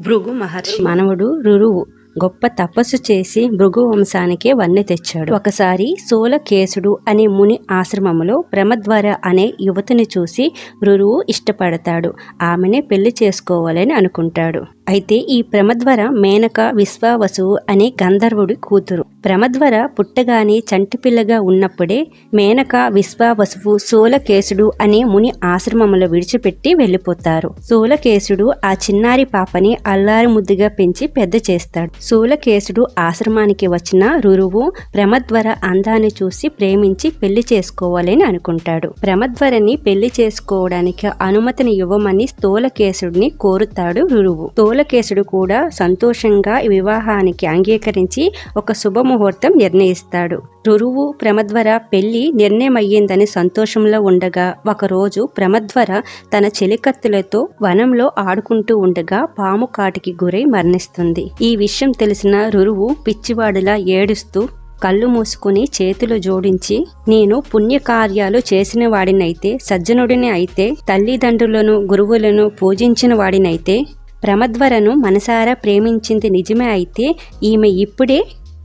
భృగు మహర్షి. మానవుడు రురువు గొప్ప తపస్సు చేసి భృగు వంశానికే వన్నె తెచ్చాడు. ఒకసారి సోలకేసుడు అనే ముని ఆశ్రమంలో ప్రమద్వర అనే యువతిని చూసి రురువు ఇష్టపడతాడు. ఆమెనే పెళ్ళి చేసుకోవాలని అనుకుంటాడు. అయితే ఈ ప్రమద్వర మేనక విశ్వావసువు అనే గంధర్వుడి కూతురు ప్రమద్వర పుట్టగానే చంటిపిల్లగా ఉన్నప్పుడే మేనక విశ్వావసువు సోలకేశుడు అనే ముని ఆశ్రమంలో విడిచిపెట్టి వెళ్ళిపోతారు. సోలకేశుడు ఆ చిన్నారి పాపని అల్లారి ముద్దుగా పెంచి పెద్ద చేస్తాడు. సోలకేశుడు ఆశ్రమానికి వచ్చిన రురువు ప్రమద్వర అందాన్ని చూసి ప్రేమించి పెళ్ళి చేసుకోవాలని అనుకుంటాడు. ప్రమద్వరని పెళ్ళి చేసుకోవడానికి అనుమతిని ఇవ్వమని స్థూలకేశుడిని కోరుతాడు రురువు. స్థూలకేశుడు కూడా సంతోషంగా వివాహానికి అంగీకరించి ఒక ముహూర్తం నిర్ణయిస్తాడు. రురువు ప్రమద్వర పెళ్ళి నిర్ణయమయ్యిందని సంతోషంలో ఉండగా ఒకరోజు ప్రమధ్వర తన చెలికత్తులతో వనంలో ఆడుకుంటూ ఉండగా పాము కాటికి గురై మరణిస్తుంది. ఈ విషయం తెలిసిన రురువు పిచ్చివాడిలా ఏడుస్తూ కళ్ళు మూసుకుని చేతులు జోడించి నేను పుణ్యకార్యాలు చేసిన వాడినైతే సజ్జనుడిని అయితే తల్లిదండ్రులను గురువులను పూజించిన వాడినైతే ప్రమద్వరను మనసారా ప్రేమించింది నిజమే అయితే ఈమె ఇప్పుడే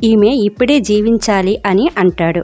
ఈమె ఇప్పుడే జీవించాలి అని అంటాడు.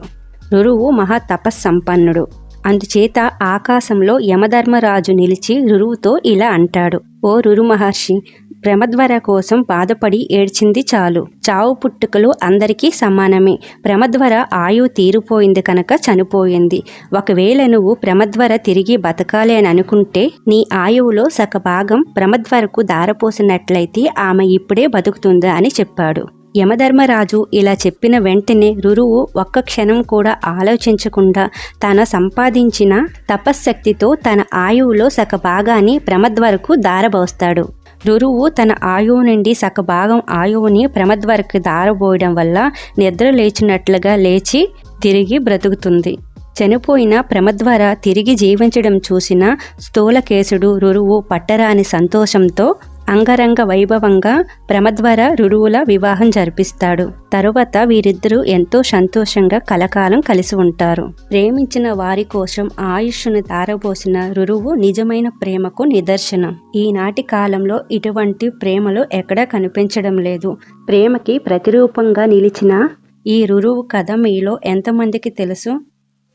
రురువు మహా తపస్సంపన్నుడు. అందుచేత ఆకాశంలో యమధర్మరాజు నిలిచి రురువుతో ఇలా అంటాడు. ఓ రురు మహర్షి ప్రమద్వర కోసం బాధపడి ఏడ్చింది చాలు. చావు పుట్టుకలు అందరికీ సమానమే. ప్రమద్వర ఆయువు తీరిపోయింది కనుక చనిపోయింది. ఒకవేళ నువ్వు ప్రమద్వర తిరిగి బతకాలి అని అనుకుంటే నీ ఆయువులో సగభాగం ప్రమద్వరకు దారపోసినట్లయితే ఆమె ఇప్పుడే బతుకుతుంది అని చెప్పాడు. యమధర్మరాజు ఇలా చెప్పిన వెంటనే రురువు ఒక్క క్షణం కూడా ఆలోచించకుండా తన సంపాదించిన తపశ్శక్తితో తన ఆయువులో సగభాగాన్ని ప్రమద్వరకు దారబోస్తాడు రురువు తన ఆయువు నుండి సగభాగం ఆయువుని ప్రమద్వరకు దారబోయడం వల్ల నిద్ర లేచినట్లుగా లేచి తిరిగి బ్రతుకుతుంది. చనిపోయిన ప్రమద్వర తిరిగి జీవించడం చూసిన స్థూలకేశుడు రురువు పట్టరాని సంతోషంతో అంగరంగ వైభవంగా ప్రమద్వర రురువుల వివాహం జరిపిస్తాడు. తరువాత వీరిద్దరూ ఎంతో సంతోషంగా కలకాలం కలిసి ఉంటారు. ప్రేమించిన వారి కోసం ఆయుష్ను తారబోసిన రురువు నిజమైన ప్రేమకు నిదర్శనం. ఈనాటి కాలంలో ఇటువంటి ప్రేమలు ఎక్కడా కనిపించడం లేదు. ప్రేమకి ప్రతిరూపంగా నిలిచిన ఈ రురువు కథ మీలో ఎంతమందికి తెలుసు?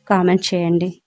కామెంట్ చేయండి.